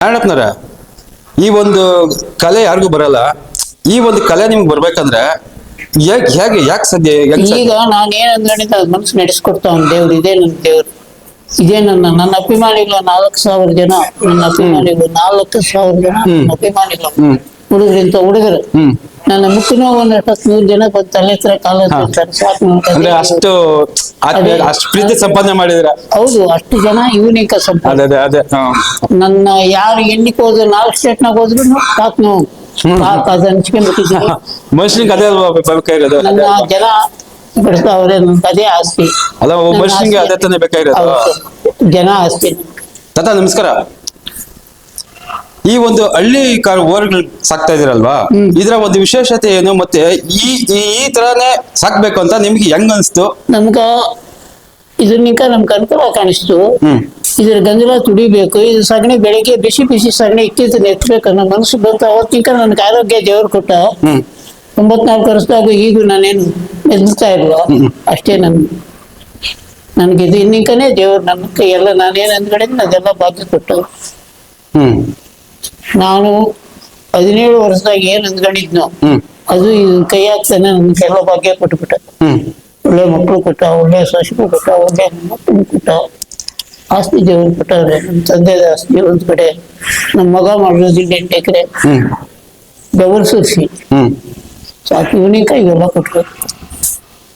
ನಾರಾಯಣಪ್ಪನವ್ರೆ ಈ ಒಂದು ಕಲೆ ಯಾರಿಗೂ ಬರಲ್ಲ. ಈ ಒಂದು ಕಲೆ ನಿಮ್ಗೆ ಬರ್ಬೇಕಂದ್ರೆ ಹೇಗೆ ಹೇಗೆ ಯಾಕೆ ಸದ್ಯ ಈಗ ನಾನು ಏನ್ ಅದ್ ಮನ್ಸು ನಡೆಸ್ಕೊಡ್ತಾವ್ ದೇವ್ರು ಇದೇ ನನ್ನ ದೇವ್ರು. ಇದೇ ನನ್ನ ನನ್ನ ಅಭಿಮಾನಿಗಳು ನಾಲ್ಕು ಸಾವಿರ ಜನ ನನ್ನ ಅಭಿಮಾನಿಗಳು ನಾಲ್ಕು ಸಾವಿರ ಜನ ನನ್ನ ಅಭಿಮಾನಿಗಳು. ಹುಡುಗರಿಂದ ಹುಡುಗರು. ಹ್ಮ್. ನನ್ನ ಮುಖನೂ ಒಂದ್ ಹತ್ತು ನೂರು ಜನ ಬಂದು ತಲೆ ಹತ್ರ ಕಾಲ. ಅಂದ್ರೆ ಅಷ್ಟು ಆತ್ಮೀಯ ಅಷ್ಟು ಪ್ರೀತಿ ಸಂಪಾದನೆ ಮಾಡಿದ್ರ? ಹೌದು ಅಷ್ಟು ಜನ ಇವನಿಕ ಸಂಪಾದ ಅದೇ ಅದೇ ಅದೇ. ಹಾ. ನನ್ನ ಯಾರು ಎಣ್ಣಿಕ್ ಹೋದ್ರು ನಾಲ್ಕು ಸ್ಟೇಟ್ನಾಗ ಹೋದ್ರು ಸಾಕು. ನಾವು ಸಾಕು ಅದು ಹಂಚ್ಕೊಂಡ್ಬಿಟ್ಟಿದ್ದೀವಿ ಮನುಷ್ಯನಿಗೆ ಅದೇ ಅಲ್ವಾ ಬೇಕಾಗಿರೋದು? ನನ್ನ ಜನ ಬಿಡ್ತಾವ್ರೆ ನನ್ಗೆ ಅದೇ ಆಸ್ತಿ. ಅಲ್ಲ ಒಬ್ಬ ನನ್ನ ಮನುಷ್ಯನಿಗೆ ಆಸ್ತಿ. ಅದೇ ತಾನೇ ಬೇಕಾಗಿರೋದು? ಹೌದು. ಜನ ಆಸ್ತಿ. ತಾತ ನಮಸ್ಕಾರ. ಈ ಒಂದು ಹಳ್ಳಿ ಕಾರ್ ಓರ್ಗಳು ಸಾಕ್ತಾ ಇದೀರಲ್ವಾ ಇದರ ಒಂದು ವಿಶೇಷತೆ ಏನು? ಮತ್ತೆ ಈ ಈ ಈ ತರಾನೇ ಸಾಕ್ಬೇಕು ಅಂತ ನಿಮ್ಗೆ ಹೆಂಗ್ ಅನ್ಸ್ತು? ನಮ್ಗ ಇದನ್ನಿಂದ ನಮ್ಗೆ ಅನುಕೂಲ ಕಾಣಿಸ್ತು. ಇದ್ರ ಗಂಜಲ ತುಡಿಬೇಕು ಇದು ಸಗಣಿ ಬೆಳಿಗ್ಗೆ ಬಿಸಿ ಬಿಸಿ ಸಗಣಿ ಇಟ್ಟಿದ್ದು ನೆತ್ಬೇಕು ಅನ್ನೋ ಮನಸ್ಸು ಬಂತು. ಅವತ್ತಿಂಕ ನನ್ಗೆ ಆರೋಗ್ಯ ದೇವ್ರು ಕೊಟ್ಟ. ಒಂಬತ್ನಾಲ್ಕು ವರ್ಷದಾಗ ಈಗೂ ನಾನೇನು ಎದ್ತಾ ಇಲ್ವ? ಅಷ್ಟೇ ನನ್ ನನ್ಗೆ ಇದು ಇನ್ನಿಂಕನೇ ದೇವ್ರು ನನ್ನ ಎಲ್ಲ ನಾನೇನು ಅಂದ್ಕಡೆ ಅದೆಲ್ಲ ಭಾಗ್ಯ ಕೊಟ್ಟು. ಹ್ಮ್. ನಾನು ಹದಿನೇಳು ವರ್ಷದಾಗ ಏನ್ ಅಂದ್ಕೊಂಡಿದ್ನೋ ಅದು ಕೈ ಹಾಕ್ತಾನೆ ನನ್ಗೆಲ್ಲ ಭಾಗ್ಯ ಕೊಟ್ಬಿಟ್ಟ. ಒಳ್ಳೆ ಮಕ್ಕಳು ಕೊಟ್ಟ ಒಳ್ಳೆ ಸೊಸೆಗಳು ಕೊಟ್ಟ ಒಳ್ಳೆ ಮಕ್ಕಳು ಕೊಟ್ಟ ಆಸ್ತಿ ದೇವ್ರು ಕೊಟ್ಟವ್ರೆ ನಮ್ಮ ತಂದೆ ಆಸ್ತಿ ಒಂದ್ ಕಡೆ ನಮ್ಮ ಮಗ ಮಾಡಿರೋದಿಲ್ಲ ಎಂಟು ಎಕರೆ. ಡಬಲ್ ಸುರ್ಸಿ ಸಾಕಿ ಇವನಿಕ ಇವೆಲ್ಲ ಕೊಟ್ರು.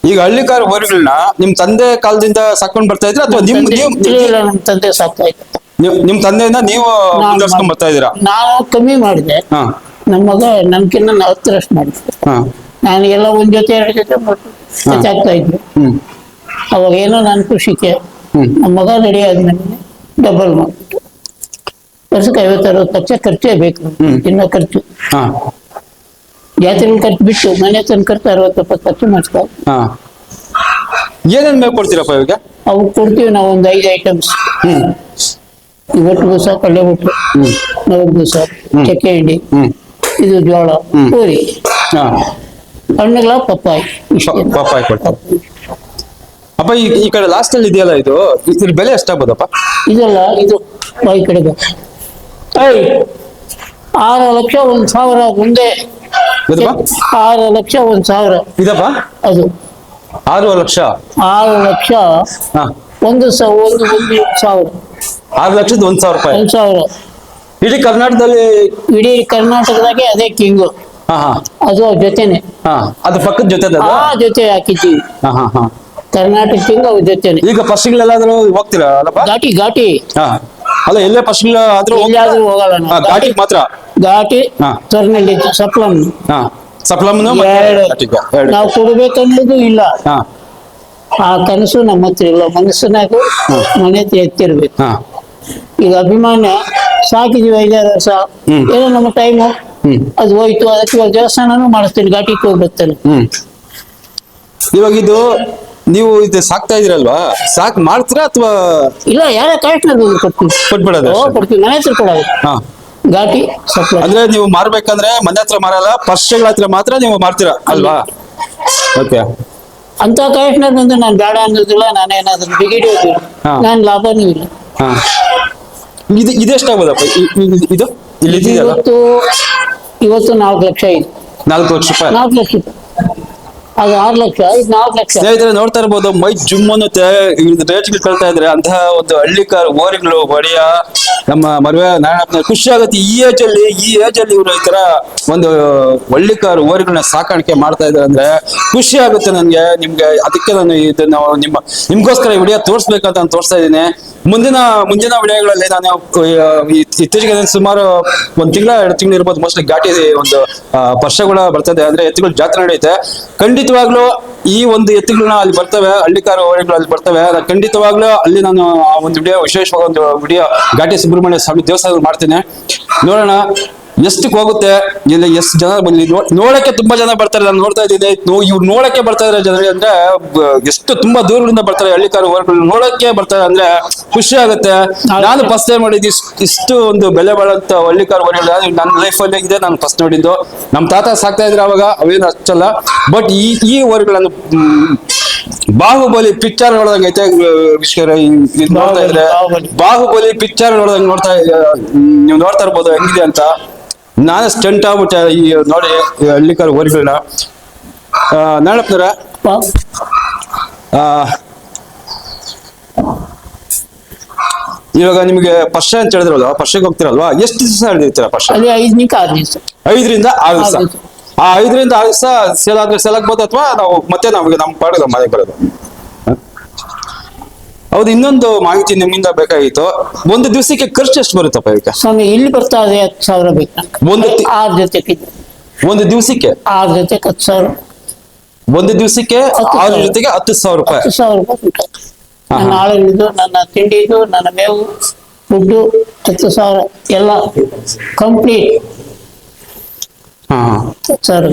ಈಗ ಹಳ್ಳಿ ಕಾರ್ ಓರಿಗಳನ್ನ ನಿಮ್ ತಂದೆ ಕಾಲದಿಂದ ಸಾಕೊಂಡ್ ಬರ್ತಾ ಇದ್ರೆ ಅಥವಾ ನಿಮ್ ಇಲ್ಲ, ನಮ್ಮ ತಂದೆ ಸಾಕ್ತಾ ಇದ್ದ. ನಿಮ್- ನಿಮ್ ತಂದೆಯಿಂದ ನೀವು ನಾನು ಮುಂದುವರ್ಸ್ಕೊಂಡ್ ಬರ್ತಾ ಇದೀರಾ ನಾನು ಕಮ್ಮಿ ಮಾಡಿದೆ. ಹಾ. ನಮ್ಮ ಮಗ ನನ್ಕಿನ್ನ ಹತ್ತರಷ್ಟು ಮಾಡಿದ್ದೆ ಹಾ. ನಾನು ಎಲ್ಲ ಒಂದ್ ಜೊತೆ ಎರಡು ಜೊತೆ ಆಗ್ತಾ ಇದ್ವಿ ಹ್ಮ್. ಅವಾಗ ಏನೋ ನನ್ನ ಖುಷಿಗೆ. ನಮ್ಮ ಮಗ ರೆಡಿ ಆದ್ಮೇಲೆ ಡಬಲ್ ಮಾಡ್ಬಿಟ್ಟು ವರ್ಷಕ್ಕೆ ಐವತ್ತು ಅರವತ್ತು ಲಕ್ಷ ಖರ್ಚೇ ಬೇಕು. ಇನ್ನ ಖರ್ಚು. ಹಾ. ಜಾತ್ರೆಗಳು ಖರ್ಚು ಬಿಟ್ಟು ಮನೆ ತನಕ ಖರ್ಚು ಅರವತ್ತು ಎಪ್ಪತ್ತು ಖರ್ಚು ಮಾಡ್ತಾ ಹಾ. ಏನೇನ್ ಮೇವ್ ಕೊಡ್ತೀರಪ್ಪ ಇವಾಗ? ಅವು ಕೊಡ್ತೀವಿ ನಾವು ಒಂದು ಐದು ಐಟಮ್ಸ್ ಹ್ಮ್. ಇವತ್ತು ದಿವಸ ಕಡಲೆ ಬಿಟ್ಟು ಹ್ಮ್. ದಿವಸ ಚಕ್ಕೆ ಹಿಂಡಿ ಇದು ಜೋಳ. ಪೂರಿ. ಹಾ. ಹಣ್ಣುಗಳ ಪಪ್ಪಾಯಿ. ಪಪ್ಪಾಯಿ ಕೊಡ್ತಾರೆ. ಅಪ್ಪ ಈ ಈ ಕಡೆ ಲಾಸ್ಟ್ ಅಲ್ಲಿ ಇದೆಯಲ್ಲ ಇದು? ಇದ್ರ ಬೆಲೆ ಎಷ್ಟಾಗ್ಬೋದಪ್ಪ? ಇದಲ್ಲ ಇದು ಈ ಕಡೆಗೆ. ಐ ಆರು ಲಕ್ಷ ಒಂದ್ ಸಾವಿರ ಮುಂದೆ? ಆರು ಲಕ್ಷ ಒಂದ್ ಸಾವಿರ. ಇದಪ್ಪ? ಅದು. ಆರು ಲಕ್ಷ? ಆರು ಲಕ್ಷ ಹಾ. ಒಂದು ಸಾವಿರ ಒಂದು ಒಂದು ಸಾವಿರ. ಆರು ಲಕ್ಷದ ಒಂದ್ ಸಾವಿರ ರೂಪಾಯಿ. ಒಂದ್ ಸಾವಿರ. ಇಡೀ ಕರ್ನಾಟಕದಲ್ಲಿ ಇಡೀ ಕರ್ನಾಟಕದಾಗೆ ಅದೇ ಕಿಂಗು ಹಾ ಹಾ. ಅದು ಅವ್ರ ಜೊತೆನೆ. ಹಾ ಅದು ಪಕ್ಕದ ಜೊತೆ ಆ ಜೊತೆ ಹಾಕಿದ್ದೀವಿ. ಹಾ ಹಾ ಹಾ. ಕರ್ನಾಟಕ ಕಿಂಗ್ ಅವ್ರ ಜೊತೆನೆ. ಈಗ ಫಸ್ಟ್ಗಳೆಲ್ಲಾದ್ರೂ ಹೋಗ್ತೀರಾ ಅಲ್ಲಪ್ಪ? ಘಾಟಿ ಘಾಟಿ. ಹಾ. ಅಲ್ಲ ಎಲ್ಲೇ ಫಸ್ಟ್ ಆದ್ರೂ ಎಲ್ಲಿಯಾದ್ರೂ ಹೋಗಲ್ಲ ನಾವು. ಘಾಟಿ ಮಾತ್ರ. ಘಾಟಿ ಹಾ. ಸ್ವರ್ಣಲ್ಲಿ ಸಪ್ಲಮ್. ಹಾ ಸಪ್ಲಮ್ನು ಎರಡು. ಘಾಟಿಗೆ ಎರಡು. ನಾವು ಕೊಡ್ಬೇಕನ್ನೋದು ಇಲ್ಲ. ಹಾ. ಆ ಕನಸು ನಮ್ಮ ಹತ್ರ ಇಲ್ಲ. ಮನಸ್ಸಿನಾಗ ಮನೆ ಎತ್ತಿರ್ಬೇಕು. ಹಾ. ಈಗ ಅಭಿಮಾನ ಸಾಕಿದೀವಿ ಐದಾರು ವರ್ಷ. ಏನೋ ನಮ್ಮ ಟೈಮು ಅದು ಹೋಯ್ತು ಅದಕ್ಕೆ ಇವಾಗ ದೇವಸ್ಥಾನನೂ ಮಾಡಿಸ್ತೀನಿ ಘಾಟಿಗೆ ಹೋಗಿ ಬರ್ತಾನೆ ಇವಾಗ ಇದು ನೀವು ಇದು ಸಾಕ್ತಾ ಇದೀರಲ್ವಾ ಸಾಕ್ ಮಾಡ್ತೀರಾ ಅಥವಾ ಇಲ್ಲ ಯಾರ ಕರೆಕ್ಟ್ನಾಗ ಹೋಗಿ ಕೊಡ್ತೀನಿ ಕೊಟ್ಬಿಡೋದು ಓ ಮನೆ ಹತ್ರ ಕೊಡೋದು. ಹಾ. ಘಾಟಿ ಸಪ್ಲೈ ಅಂದ್ರೆ ನೀವು ಮಾರ್ಬೇಕಂದ್ರೆ ಮನೆ ಹತ್ರ ಮಾರಲ್ಲ ಪರ್ಸ್ಗಳ ಹತ್ರ ಮಾತ್ರ ನೀವು ಮಾರ್ತೀರಾ ಅಲ್ವಾ? ಓಕೆ ಅಂತ ಕರೆಕ್ಟ್ನಾಗ ಬಂದು ನಾನು ಬೇಡ ಅನ್ನೋದಿಲ್ಲ ನಾನೇನಾದ್ರೂ ಬಿಗಿಡಿ ಹೋಗಿಲ್ಲ ಹಾ. ನಾನು ಲಾಭನೂ ಇಲ್ಲ. ಹಾ. ಇದು ಇದೆಷ್ಟಾಗ್ಬೋದಪ್ಪ ಇದು ಇಲ್ಲಿ ಇವತ್ತು ಇವತ್ತು ನಾಲ್ಕು ಲಕ್ಷ ಇದೆ ನಾಲ್ಕು ಲಕ್ಷ ರೂಪಾಯಿ? ನಾಲ್ಕು ಲಕ್ಷ. ಲಕ್ಷ ಇದು ನಾಲ್ಕು ಲಕ್ಷ ಸ್ನೇಹಿತರೆ, ನೋಡ್ತಾ ಇರ್ಬೋದು, ಮೈ ಜುಮ್ ಅನ್ನುತ್ತೆ ರೇಟ್ ಕೇಳ್ತಾ ಇದ್ರೆ ಅಂತಹ ಒಂದು ಹಳ್ಳಿ ಕಾರ್ ಓರಿಗಳು ಒಡೆಯ ನಮ್ಮ ಮದುವೆ ನಾರಾಯಣಪ್ಪನ ಖುಷಿ ಆಗುತ್ತೆ. ಈ ಏಜ್ ಅಲ್ಲಿ, ಈ ಏಜ್ ಅಲ್ಲಿ ಇವರು ಈ ತರ ಒಂದು ಹಳ್ಳಿ ಕಾರ್ ಓರಿಗಳನ್ನ ಸಾಕಾಣಿಕೆ ಮಾಡ್ತಾ ಇದ್ದಾರೆ ಅಂದ್ರೆ ಖುಷಿ ಆಗುತ್ತೆ ನನ್ಗೆ. ನಿಮ್ಗೆ ಅದಕ್ಕೆ ನಾನು ಇದನ್ನ ನಿಮ್ಮ ನಿಮ್ಗೋಸ್ಕರ ವಿಡಿಯೋ ತೋರಿಸ್ಬೇಕಂತ ನಾನು ತೋರಿಸ್ತಾ ಇದ್ದೀನಿ. ಮುಂದಿನ ಮುಂದಿನ ವಿಡಿಯೋಗಳಲ್ಲಿ ನಾನು ಇತ್ತೀಚೆಗೆ ಸುಮಾರು ಒಂದ್ ತಿಂಗಳ, ಎರಡು ತಿಂಗಳು ಇರ್ಬೋದು ಮೋಸ್ಟ್ಲಿ ಘಾಟಿ ಒಂದು ವರ್ಷಗಳ ಬರ್ತದೆ. ಅಂದ್ರೆ ಎತ್ತುಗಳ ಜಾತ್ರೆ ನಡೆಯುತ್ತೆ. ಖಂಡಿತವಾಗ್ಲೂ ಈ ಒಂದು ಎತ್ತುಗಳನ್ನ ಅಲ್ಲಿ ಬರ್ತವೆ, ಹಳ್ಳಿಕಾರ ಓರಿಗಳು ಅಲ್ಲಿ ಬರ್ತವೆ. ಖಂಡಿತವಾಗ್ಲೂ ಅಲ್ಲಿ ನಾನು ಒಂದು ವಿಡಿಯೋ, ವಿಶೇಷವಾದ ಒಂದು ವಿಡಿಯೋ ಘಾಟಿ ಸುಬ್ರಹ್ಮಣ್ಯ ಸ್ವಾಮಿ ದೇವಸ್ಥಾನ ಮಾಡ್ತೀನಿ. ನೋಡೋಣ ಎಷ್ಟಕ್ಕೆ ಹೋಗುತ್ತೆ ಇಲ್ಲ ಎಷ್ಟು ಜನ ಬಂದು ನೋ- ನೋಡಕ್ಕೆ ತುಂಬಾ ಜನ ಬರ್ತಾರೆ. ನಾನು ನೋಡ್ತಾ ಇದ್ದೀನಿ. ನೋ ಇವ್ರು ನೋಡಕ್ಕೆ ಬರ್ತಾ ಇದ್ದಾರೆ ಜನರಿಗೆ ಅಂದ್ರೆ ಎಷ್ಟು ತುಂಬಾ ದೂರದಿಂದ ಬರ್ತಾರೆ ಹಳ್ಳಿಕಾರ ಊರುಗಳು ನೋಡಕ್ಕೆ ಬರ್ತಾರೆ ಅಂದ್ರೆ ಖುಷಿ ಆಗುತ್ತೆ. ನಾನು ಫಸ್ಟ್ ಟೈಮ್ ನೋಡಿದ್ದು ಇಷ್ಟು ಒಂದು ಬೆಲೆ ಬಾಳಂತ ಹಳ್ಳಿಕಾರ ಊರುಗಳು ನನ್ನ ಲೈಫ್ ಅಲ್ಲಿ ಇದೆ. ನಾನು ಫಸ್ಟ್ ನೋಡಿದ್ದು. ನಮ್ಮ ತಾತ ಸಾಕ್ತಾ ಇದ್ರೆ ಅವಾಗ. ಅವೇನು ಅಷ್ಟಲ್ಲ. ಬಟ್ ಈ ಈ ಊರುಗಳನ್ನು ಬಾಹುಬಲಿ ಪಿಕ್ಚರ್ ನೋಡ್ದಂಗೆ ಐತೆ. ನೋಡ್ತಾ ಇದ್ರೆ. ಬಾಹುಬಲಿ. ಬಾಹುಬಲಿ. ಪಿಕ್ಚರ್ ನೋಡ್ದಂಗೆ ನೋಡ್ತಾ ನೀವು ನೋಡ್ತಾ ಇರ್ಬೋದು. ಹೆಂಗಿದೆ ಅಂತ. ನಾನು ಸ್ಟಂಟ್ ಆಗ್ಬಿಟ್ಟೆ ಈ ನೋಡಿ ಹಳ್ಳಿಕಾರ ಊರುಗಳನ್ನ ನಾಳಪ್ಪನರ ಇವಾಗ ನಿಮಗೆ ಪರ್ಷ ಅಂತ ಹೇಳಿದ್ರಲ್ವಾ? ಪರ್ಷಕ್ಕೆ ಹೋಗ್ತಿರಲ್ವಾ? ಎಷ್ಟು ದಿವಸ ಹಿಡಿದಿರ್ತೀರಾ ಪರ್ಷ? ಐದರಿಂದ ಆರು ದಿವಸ. ಆ ಐದರಿಂದ ಆರು ದಿವಸ ಸೇಲ್ ಆದ್ರೆ ಸೇಲ್ ಆಗ್ಬೋದು ಅಥವಾ ನಾವು ಮತ್ತೆ ನಮಗೆ ನಮ್ಮ ಪಾಡಿಗೆ ಮನೆಗೆ ಬರೋದು? ಹೌದು ಇನ್ನೊಂದು ಮಾಹಿತಿ ನಿಮ್ಮಿಂದ ಬೇಕಾಗಿತ್ತು. ಒಂದು ದಿವಸಕ್ಕೆ ಖರ್ಚು ಎಷ್ಟು ಬರುತ್ತಪ್ಪ ಈಗ? ಸ್ವಾಮಿ ಇಲ್ಲಿ ಬರ್ತಾ ಇದೆ ಹತ್ತು ಸಾವಿರ ಬೇಕು. ಒಂದು ತಿ- ಆರು ಜೊತೆಗೆ. ಒಂದು ದಿವಸಕ್ಕೆ? ಆರ್ ಜೊತೆಗೆ ಹತ್ತು ಸಾವಿರ. ಒಂದು ದಿವಸಕ್ಕೆ ಹತ್ತು ಆರು ಸಾವಿರ. ಜೊತೆಗೆ ಹತ್ತು ಸಾವಿರ ರೂಪಾಯಿ. ಹತ್ತು ಸಾವಿರ ರೂಪಾಯಿ ಹಾ, ನನ್ನ ಹಾ. ಆಳಿದ್ದು ನನ್ನ ತಿಂಡಿದು ನನ್ನ ಮೇವು ಫುಡ್ಡು ಹತ್ತು ಸಾವಿರ ಎಲ್ಲ ಕಂಪ್ಲೀಟ್ ಹಾ ಹಾ. ಹತ್ತು ಸಾವಿರ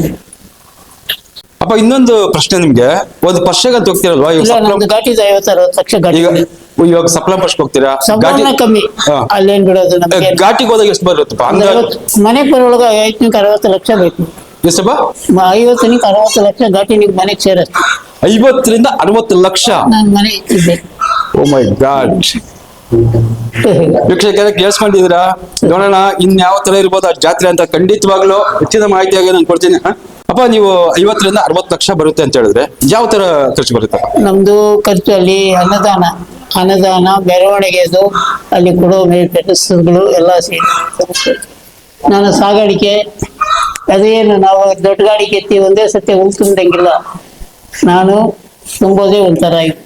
ಅಪ್ಪ ಇನ್ನೊಂದು ಪ್ರಶ್ನೆ ನಿಮ್ಗೆ. ಒಂದು ಪರ್ಷಗೆ ಅಂತ ಹೋಗ್ತಿರಲ್ವಾ? ಇವಾಗ ಇಲ್ಲ ಸಪ್ಲಂ ನಮ್ದು ಗಾಟಿದ ಐವತ್ತು ಅರವತ್ತು ಲಕ್ಷ ಗಾಟಿ ಈಗ ಇವಾಗ ಸಪ್ಲಂ ಪರ್ಷ್ಗೆ ಹೋಗ್ತೀರಾ? ಸಂಬಳ ಕಮ್ಮಿ. ಹಾ. ಅಲ್ಲೇನ್ ಬಿಡೋದು ನಮಗೆ? ಘಾಟಿಗೆ ಹೋದಾಗ ಎಷ್ಟು ಬರುತ್ತಪ್ಪ? ಮನೆ ಮನೆಗೆ ಬರೋಳಗ ಐವತ್ತನಿಗೆ ಅರವತ್ತು ಲಕ್ಷ ಬೇಕು. ಎಷ್ಟಪ್ಪ? ಮ- ಐವತ್ತನಿಗೆ ಅರವತ್ತು ಲಕ್ಷ ಗಾಟಿ ನಿಮ್ಗೆ ಮನೆಗೆ ಸೇರತ್ತೆ. ಐವತ್ತರಿಂದ ಅರವತ್ತು ಲಕ್ಷ? ನಾನು ಮನೆ ಇದ್ದೆ. ಓ ಮೈ ಗಾಡ್ ವೀಕ್ಷಕರೇ ಕೇಳಿಸ್ಕೊಂಡಿದ್ದೀರಾ? ನೋಡೋಣ ಇನ್ಯಾವ ತರ ಇರ್ಬೋದು ಆ ಜಾತ್ರೆ ಅಂತ ಖಂಡಿತವಾಗ್ಲೂ ಹೆಚ್ಚಿನ ಮಾಹಿತಿಯಾಗಿ ನಾನು ಕೊಡ್ತೀನಿ ಹ? ಅಪ್ಪ, ನೀವು ಐವತ್ತರಿಂದ ಅರವತ್ತು ಲಕ್ಷ ಬರುತ್ತೆ ಅಂತ ಹೇಳಿದ್ರೆ ಯಾವ ತರ ಖರ್ಚು ಬರುತ್ತೆ? ನಮ್ದು ಖರ್ಚು ಅಲ್ಲಿ ಅನ್ನದಾನ ಅನ್ನದಾನ, ಮೆರವಣಿಗೆದು ಅಲ್ಲಿ ಕೊಡೋ ಕೆಲಸಗಳು ಎಲ್ಲ ಸೇರಿ ನಾನು ಸಾಗಾಣಿಕೆ, ಅದೇನು ನಾವು ದೊಡ್ಡ ಗಾಡಿ ಕೆತ್ತಿ ಒಂದೇ ಸತಿ ಉಂಟು ನಾನು ತುಂಬೋದೇ ಒಂಥರ ಇದು